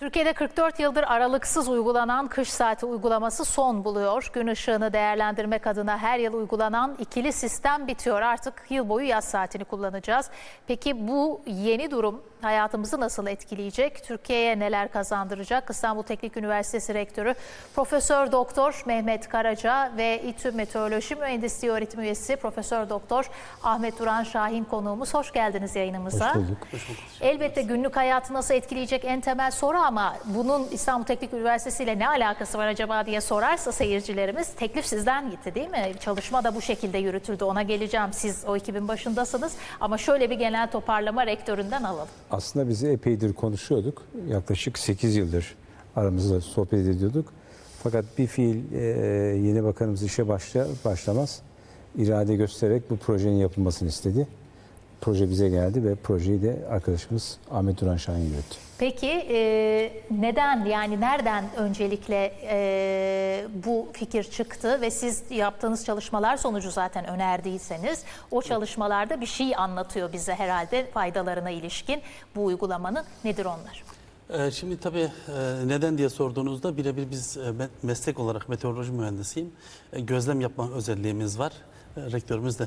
Türkiye'de 44 yıldır aralıksız uygulanan kış saati uygulaması son buluyor. Gün ışığını değerlendirmek adına her yıl uygulanan ikili sistem bitiyor. Artık yıl boyu yaz saatini kullanacağız. Peki bu yeni durum hayatımızı nasıl etkileyecek? Türkiye'ye neler kazandıracak? İstanbul Teknik Üniversitesi Rektörü Profesör Doktor Mehmet Karaca ve İTÜ Meteoroloji Mühendisliği Öğretim Üyesi Profesör Doktor Ahmet Duran Şahin konuğumuz. Hoş geldiniz yayınımıza. Hoş bulduk. Elbette günlük hayatı nasıl etkileyecek en temel soru ama bunun İstanbul Teknik Üniversitesi ile ne alakası var acaba diye sorarsa seyircilerimiz teklif sizden gitti değil mi? Çalışma da bu şekilde yürütüldü ona geleceğim siz o ekibin başındasınız ama şöyle bir genel toparlama rektöründen alalım. Aslında biz epeydir konuşuyorduk. Yaklaşık 8 yıldır aramızda sohbet ediyorduk. Fakat bir fiil e, yeni bakanımız işe başla, başlamaz irade göstererek bu projenin yapılmasını istedi. Proje bize geldi ve projeyi de arkadaşımız Ahmet Duran Şahin yürüttü. Peki e, neden yani nereden öncelikle e, bu fikir çıktı ve siz yaptığınız çalışmalar sonucu zaten önerdiyseniz o çalışmalarda bir şey anlatıyor bize herhalde faydalarına ilişkin bu uygulamanın nedir onlar? Ee, Şimdi tabii e, neden diye sorduğunuzda birebir biz e, meslek olarak meteoroloji mühendisiyim. E, Gözlem yapma özelliğimiz var. Rektörümüz de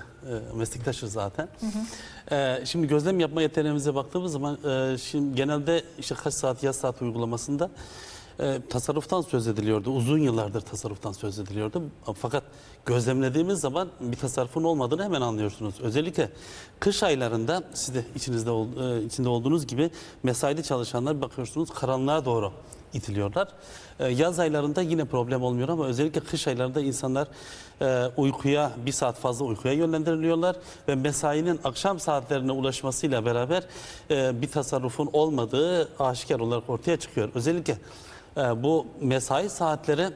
e, meslektaşız zaten. E, Şimdi gözlem yapma yeteneğimize baktığımız zaman e, şimdi genelde işte kaç saat yaz saat uygulamasında e, tasarruftan söz ediliyordu. Uzun yıllardır tasarruftan söz ediliyordu. Fakat gözlemlediğimiz zaman bir tasarrufun olmadığını hemen anlıyorsunuz. Özellikle kış aylarında siz de içinizde e, içinde olduğunuz gibi mesaili çalışanlar bakıyorsunuz karanlığa doğru itiliyorlar. E, Yaz aylarında yine problem olmuyor ama özellikle kış aylarında insanlar e, uykuya bir saat fazla uykuya yönlendiriliyorlar ve mesainin akşam saatlerine ulaşmasıyla beraber e, bir tasarrufun olmadığı aşikar olarak ortaya çıkıyor. Özellikle bu mesai saatleri m,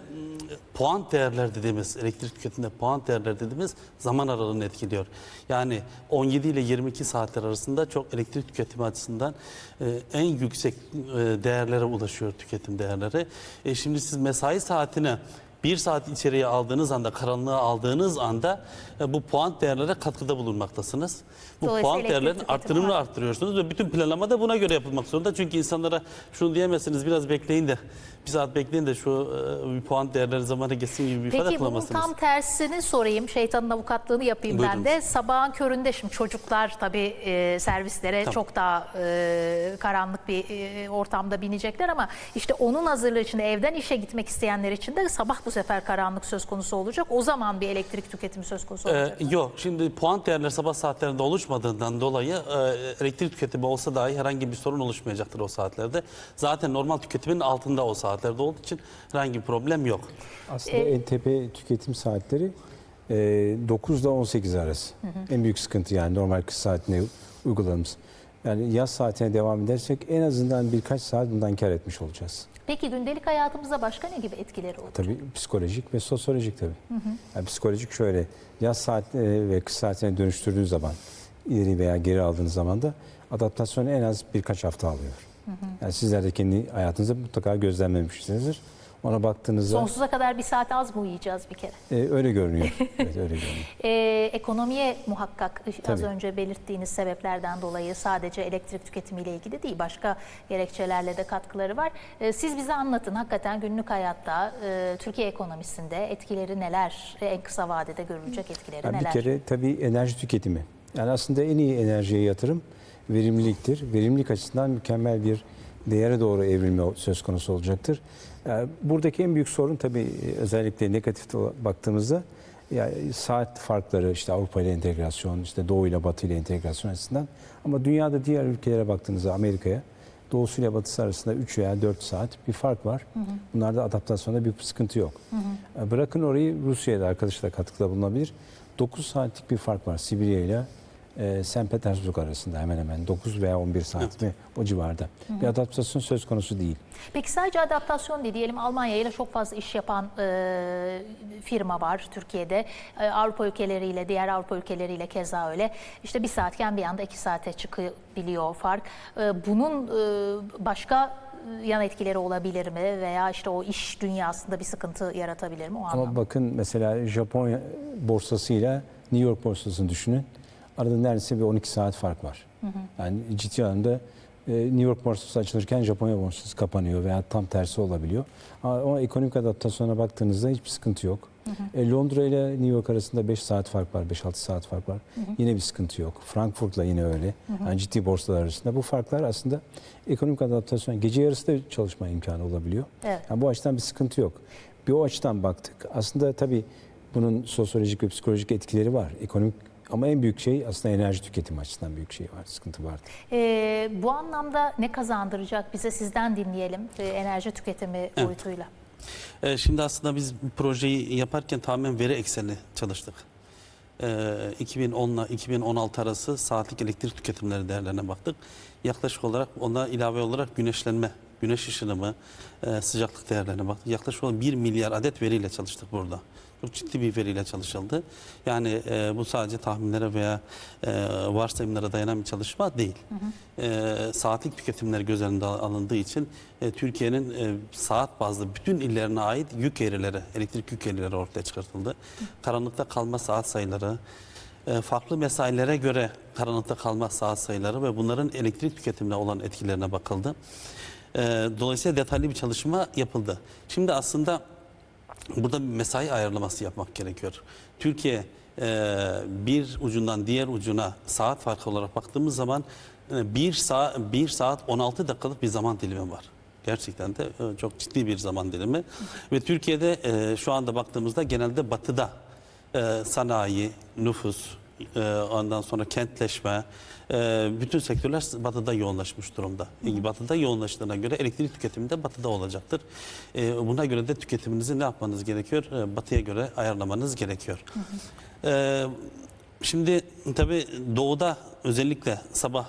puan değerler dediğimiz elektrik tüketiminde puan değerler dediğimiz zaman aralığını etkiliyor. Yani 17 ile 22 saatler arasında çok elektrik tüketimi açısından e, en yüksek e, değerlere ulaşıyor tüketim değerleri. E, şimdi siz mesai saatini bir saat içeriye aldığınız anda, karanlığa aldığınız anda e, bu puan değerlere katkıda bulunmaktasınız. Bu Dolayısıyla puan elektrik değerlerin tüketimi arttırımını var. arttırıyorsunuz ve bütün planlama da buna göre yapılmak zorunda. Çünkü insanlara şunu diyemezsiniz biraz bekleyin de bir saat bekleyin de şu e, bir puan değerleri zamanı geçsin gibi bir ifade Peki bunun tam tersini sorayım. Şeytanın avukatlığını yapayım ben de. Sabahın köründe şimdi çocuklar tabii e, servislere Tamam. çok daha e, karanlık bir e, ortamda binecekler ama işte onun hazırlığı için de evden işe gitmek isteyenler için de sabah bu sefer karanlık söz konusu olacak. O zaman bir elektrik tüketimi söz konusu olacak. Ee, yok şimdi puan değerleri sabah saatlerinde oluşmadığından dolayı e, elektrik tüketimi olsa dahi herhangi bir sorun oluşmayacaktır o saatlerde. Zaten normal tüketimin altında o saatlerde olduğu için herhangi bir problem yok. Aslında en tepe tüketim saatleri e, 9 ile 18 arası. En büyük sıkıntı yani normal kış saatine uyguladığımız. Yani yaz saatine devam edersek en azından birkaç saat bundan kar etmiş olacağız. Peki gündelik hayatımızda başka ne gibi etkileri olacak? Tabii psikolojik ve sosyolojik tabii. Yani psikolojik şöyle yaz saat ve kış saatine dönüştürdüğün zaman ileri veya geri aldığınız zaman da adaptasyon en az birkaç hafta alıyor. Yani sizler de kendi hayatınızda mutlaka gözlemlemişsinizdir. Ona baktığınızda Sonsuza kadar bir saat az mı uyuyacağız bir kere? e, öyle görünüyor. evet, öyle görünüyor. Ee, ekonomiye muhakkak az Tabii. önce belirttiğiniz sebeplerden dolayı sadece elektrik tüketimiyle ilgili değil başka gerekçelerle de katkıları var. Ee, siz bize anlatın hakikaten günlük hayatta e, Türkiye ekonomisinde etkileri neler, en kısa vadede görülecek etkileri Yani bir neler? kere tabii enerji tüketimi. Yani aslında en iyi enerjiye yatırım verimliliktir. Verimlilik açısından mükemmel bir değere doğru evrilme söz konusu olacaktır. Yani buradaki en büyük sorun tabii e, özellikle negatif baktığımızda yani saat farkları işte Avrupa ile entegrasyon, işte Doğu ile Batı ile entegrasyon açısından ama dünyada diğer ülkelere baktığınızda Amerika'ya doğusu ile batısı arasında 3 veya 4 saat bir fark var. Bunlarda adaptasyonda bir sıkıntı yok. E, Bırakın orayı Rusya'da arkadaşlar katkıda bulunabilir. 9 saatlik bir fark var Sibirya ile e, St. Petersburg arasında hemen hemen 9 veya 11 saat mi o civarda. Bir adaptasyon söz konusu değil. Peki sadece adaptasyon değil diyelim Almanya ile çok fazla iş yapan e, firma var Türkiye'de. E, Avrupa ülkeleriyle diğer Avrupa ülkeleriyle keza öyle. İşte bir saatken bir anda iki saate çıkabiliyor fark. E, bunun e, başka yan etkileri olabilir mi veya işte o iş dünyasında bir sıkıntı yaratabilir mi o anlamda? Ama bakın mesela Japonya borsasıyla New York borsasını düşünün. Arada neredeyse bir 12 saat fark var. Yani ciddi anlamda e, New York borsası açılırken Japonya borsası kapanıyor veya tam tersi olabiliyor. Ama, ekonomik adaptasyona baktığınızda hiçbir sıkıntı yok. E, Londra ile New York arasında 5 saat fark var, 5-6 saat fark var. Yine bir sıkıntı yok. Frankfurt'la yine öyle. Yani ciddi borsalar arasında. Bu farklar aslında ekonomik adaptasyon, gece yarısı da çalışma imkanı olabiliyor. Evet. Yani bu açıdan bir sıkıntı yok. Bir o açıdan baktık. Aslında tabii bunun sosyolojik ve psikolojik etkileri var. Ekonomik ama en büyük şey aslında enerji tüketimi açısından büyük şey var, sıkıntı var. Ee, bu anlamda ne kazandıracak bize sizden dinleyelim e, enerji tüketimi boyutuyla. E, Şimdi aslında biz bu projeyi yaparken tamamen veri eksenli çalıştık. E, 2010 ile 2016 arası saatlik elektrik tüketimleri değerlerine baktık. Yaklaşık olarak ona ilave olarak güneşlenme, güneş ışınımı, e, sıcaklık değerlerine baktık. Yaklaşık olarak 1 milyar adet veriyle çalıştık burada. Çok ciddi bir veriyle çalışıldı. Yani e, bu sadece tahminlere veya e, varsayımlara dayanan bir çalışma değil. E, saatlik tüketimler göz önünde alındığı için e, Türkiye'nin e, saat bazlı bütün illerine ait yük eğrileri, elektrik yük eğrileri ortaya çıkartıldı. Karanlıkta kalma saat sayıları, farklı mesailere göre karanlıkta kalma saat sayıları ve bunların elektrik tüketimine olan etkilerine bakıldı. E, dolayısıyla detaylı bir çalışma yapıldı. Şimdi aslında burada bir mesai ayarlaması yapmak gerekiyor. Türkiye e, bir ucundan diğer ucuna saat farkı olarak baktığımız zaman e, bir saat bir saat 16 dakikalık bir zaman dilimi var. Gerçekten de e, çok ciddi bir zaman dilimi. Ve Türkiye'de e, şu anda baktığımızda genelde batıda e, sanayi, nüfus, e, ondan sonra kentleşme, e, bütün sektörler batıda yoğunlaşmış durumda. E, Batıda yoğunlaştığına göre elektrik tüketimi de batıda olacaktır. E, Buna göre de tüketiminizi ne yapmanız gerekiyor? E, Batıya göre ayarlamanız gerekiyor. E, Şimdi tabii doğuda özellikle sabah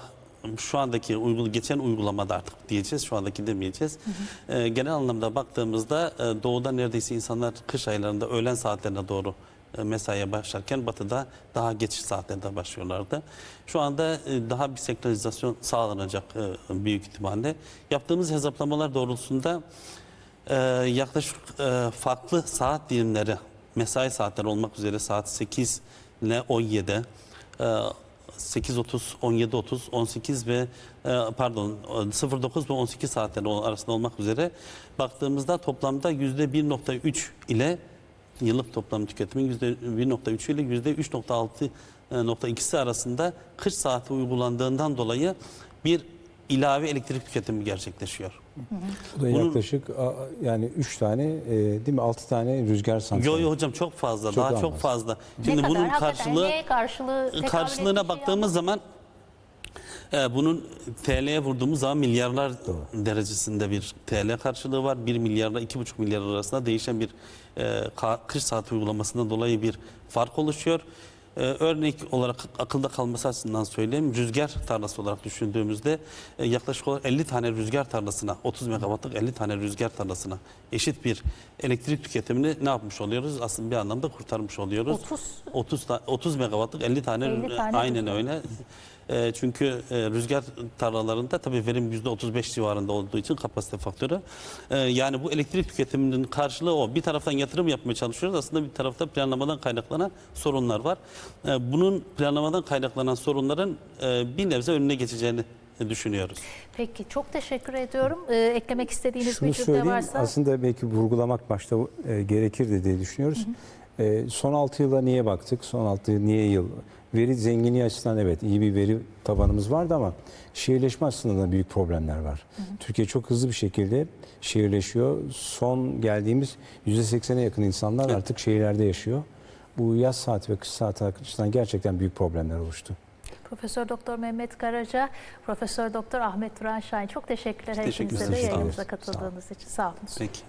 şu andaki uygul geçen uygulamada artık diyeceğiz. Şu andaki demeyeceğiz. E, genel anlamda baktığımızda e, doğuda neredeyse insanlar kış aylarında öğlen saatlerine doğru mesaiye başlarken batıda daha geç saatlerde başlıyorlardı. Şu anda e, daha bir senkronizasyon sağlanacak e, büyük ihtimalle. Yaptığımız hesaplamalar doğrultusunda e, yaklaşık e, farklı saat dilimleri, mesai saatleri olmak üzere saat 8 ile 17, e, 8.30, 17.30, 18 ve e, pardon 09 ve 18 saatleri arasında olmak üzere baktığımızda toplamda %1.3 ile yıllık toplam tüketimin %1.3 ile %3.6.2'si arasında kış saati uygulandığından dolayı bir ilave elektrik tüketimi gerçekleşiyor. Bu da Bunun- yaklaşık a- yani 3 tane e, değil mi 6 tane rüzgar santrali. Yo yo hocam çok fazla, Çok daha daha çok fazla. Ne Şimdi kadar? bunun Hakikaten karşılığı neye karşılığı tekabül karşılığına ettiği baktığımız zaman e, bunun TL'ye vurduğumuz zaman milyarlar derecesinde bir TL karşılığı var. 1 milyarla 2,5 milyar arasında değişen bir e, ka- kış saat uygulamasından dolayı bir fark oluşuyor. E, örnek olarak akılda kalması açısından söyleyeyim. Rüzgar tarlası olarak düşündüğümüzde e, yaklaşık olarak 50 tane rüzgar tarlasına, 30 megawattlık 50 tane rüzgar tarlasına eşit bir elektrik tüketimini ne yapmış oluyoruz? Aslında bir anlamda kurtarmış oluyoruz. 30 30 ta- 30 megawattlık 50 tane, 50 tane aynen rüzgar. öyle. E, çünkü e, rüzgar tarlalarında tabii verim %35 civarında olduğu için kapasite faktörü. E, yani bu elektrik tüketiminin karşılığı o. Bir taraftan yatırım yapmaya çalışıyoruz. Aslında bir tarafta planlamadan kaynaklanan sorunlar var. E, bunun planlamadan kaynaklanan sorunların e, bir nebze önüne geçeceğini düşünüyoruz. Peki çok teşekkür ediyorum. Ee, eklemek istediğiniz Şunu bir cümle varsa. aslında belki vurgulamak başta e, gerekirdi diye düşünüyoruz. E, son 6 yıla niye baktık? Son 6 yıl niye yıl? Veri zenginliği açısından evet iyi bir veri tabanımız vardı ama şehirleşme açısından da büyük problemler var. Türkiye çok hızlı bir şekilde şehirleşiyor. Son geldiğimiz %80'e yakın insanlar artık şehirlerde yaşıyor. Bu yaz saati ve kış saati açısından gerçekten büyük problemler oluştu. Profesör Doktor Mehmet Karaca, Profesör Doktor Ahmet Turan Şahin çok teşekkürler ikinize de yayınımıza katıldığınız için. Sağ olun. Peki.